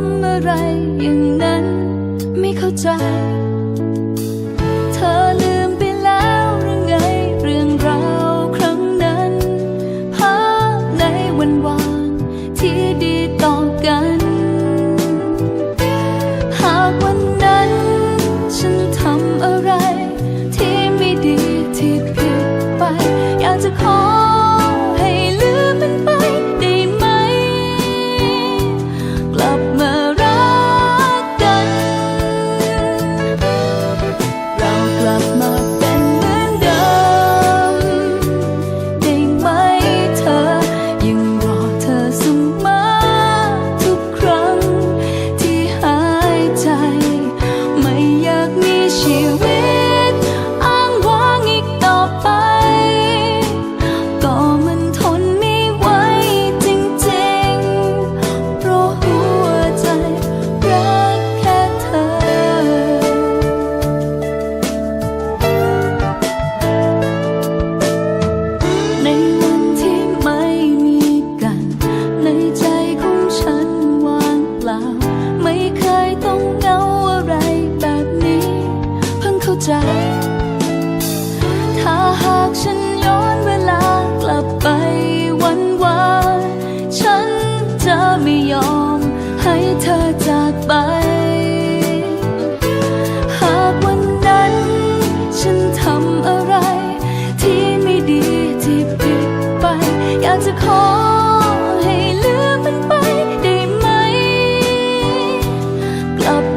ำอะไรอย่างนั้น ไม่เข้าใจ เธอลืมไปแล้วหรือไงเรื่องราวครั้งนั้นภาพในวันวานที่ดีต่อกัน หากวันนั้น ฉันทำอะไรที่ไม่ดีที่ผิดไป อยากจะขอ 要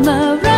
around.